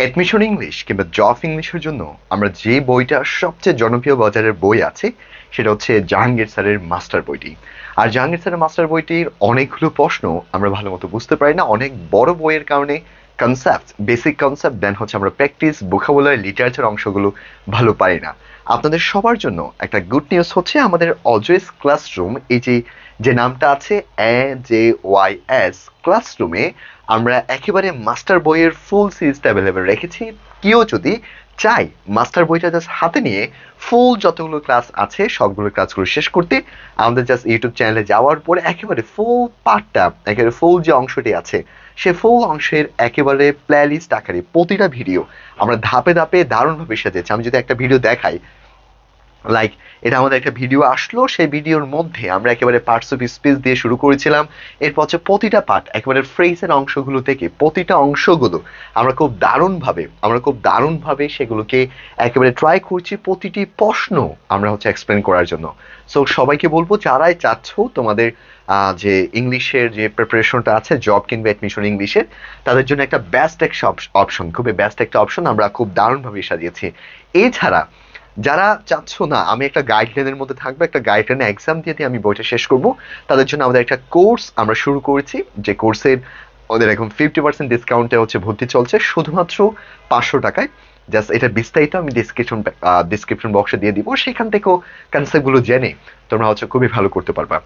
Admission English কিংবা job ইংলিশের জন্য আমরা যে বইটা সবচেয়ে জনপ্রিয় বাজারের বই আছে, সেটা হচ্ছে জাহাঙ্গীর স্যারের মাস্টার বইটি। আর জাহাঙ্গীর স্যারের মাস্টার বইটির অনেকগুলো প্রশ্ন আমরা ভালো মতো বুঝতে পারি না। অনেক বড় বইয়ের কারণে কনসেপ্ট বেসিক কনসেপ্ট দেন হচ্ছে আমরা প্র্যাকটিস বোকাবুলারি লিটারেচার অংশগুলো ভালো পারি না। আপনাদের সবার জন্য একটা গুড নিউজ হচ্ছে আমাদের অলওয়েজ ক্লাসরুম এই যে যে নামটা আছে এ জে ওয়াই এস ক্লাসরুমে আমরা একেবারে মাস্টার বইয়ের ফুল সিরিজটা অ্যাভেলেবেল রেখেছি। কেউ যদি চাই মাস্টার বইটা জাস্ট হাতে নিয়ে ফুল যতগুলো ক্লাস আছে, সবগুলো ক্লাসগুলো শেষ করতে আমাদের জাস্ট ইউটিউব চ্যানেলে যাওয়ার পরে একেবারে ফুল পার্টটা একেবারে ফুল যে অংশটি আছে, সে ফুল অংশের একেবারে প্লেলিস্ট আকারে প্রতিটা ভিডিও আমরা ধাপে ধাপে দারুণভাবে সাজিয়েছি আমি যদি একটা ভিডিও দেখাই লাইক এটা আমাদের একটা ভিডিও আসলো, সেই ভিডিওর মধ্যে আমরা একেবারে পার্টস অফ স্পিচ দিয়ে শুরু করেছিলাম। এরপর হচ্ছে প্রতিটা পার্ট একেবারে ফ্রেজের অংশগুলো থেকে প্রতিটা অংশগুলো আমরা খুব দারুণভাবে, আমরা খুব দারুণভাবে সেগুলোকে একেবারে ট্রাই করছি প্রতিটি প্রশ্ন আমরা হচ্ছে এক্সপ্লেন করার জন্য। সো সবাইকে বলব, যারাই চাচ্ছ তোমাদের যে ইংলিশের যে প্রিপারেশনটা আছে জব কিংবা অ্যাডমিশন ইংলিশের তাদের জন্য একটা বেস্ট একটা অপশন খুবই বেস্ট একটা অপশন আমরা খুব দারুণভাবে সাজিয়েছি। এছাড়া যারা চাচ্ছ না আমি একটা গাইডলাইনের মধ্যে থাকব, একটা গাইডলাইনে এক্সাম দিয়ে দিয়ে আমি বইটা শেষ করব, তাদের জন্য আমাদের একটা কোর্স আমরা শুরু করেছি, যে কোর্সের ওদের এখন ফিফটি পার্সেন্ট ডিসকাউন্টে হচ্ছে ভর্তি চলছে, শুধুমাত্র পাঁচশো টাকায়। জাস্ট এটা বিস্তারিত আমি ডিসক্রিপশন ডিসক্রিপশন বক্সে দিয়ে দিব, সেখান থেকেও কনসেপ্টগুলো জেনে তোমরা হচ্ছে খুবই ভালো করতে পারবা।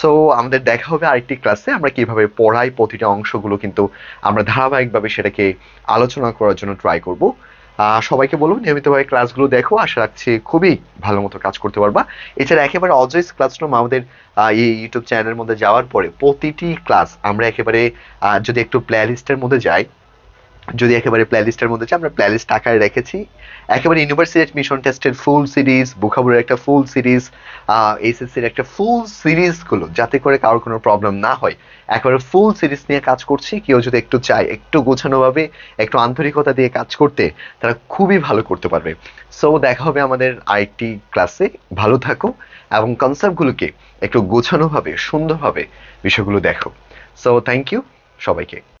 সো আমাদের দেখা হবে আরেকটি ক্লাসে আমরা কীভাবে পড়াই প্রতিটা অংশগুলো কিন্তু আমরা ধারাবাহিকভাবে সেটাকে আলোচনা করার জন্য ট্রাই করব। সবাইকে বলব নিয়মিতভাবে ক্লাসগুলো দেখো, আশা রাখছি খুবই ভালো মতো কাজ করতে পারবা। এছাড়া একেবারে অজয়েস ক্লাসরুম আমাদের এই ইউটিউব চ্যানেলের মধ্যে যাওয়ার পরে প্রতিটি ক্লাস আমরা একেবারে যদি একটু প্লে লিস্টের মধ্যে যাই যদি একেবারে প্লে লিস্টের মধ্যে যাই আমরা প্লে লিস্ট আকারে রেখেছি। একেবারে ইউনিভার্সিটি অ্যাডমিশন টেস্টের ফুল সিরিজ বুখাবুরের একটা ফুল সিরিজ এইচএসসির একটা ফুল সিরিজগুলো যাতে করে কারোর কোনো প্রবলেম না হয়। একেবারে ফুল সিরিজ নিয়ে কাজ করছি, কেউ যদি একটু চায়, একটু গোছানোভাবে, একটু আন্তরিকতা দিয়ে কাজ করতে, তারা খুবই ভালো করতে পারবে। সো দেখা হবে আমাদের আইটি ক্লাসে ভালো থাকো, এবং কনসেপ্টগুলোকে একটু গোছানোভাবে, সুন্দরভাবে বিষয়গুলো দেখো। সো থ্যাংক ইউ সবাইকে।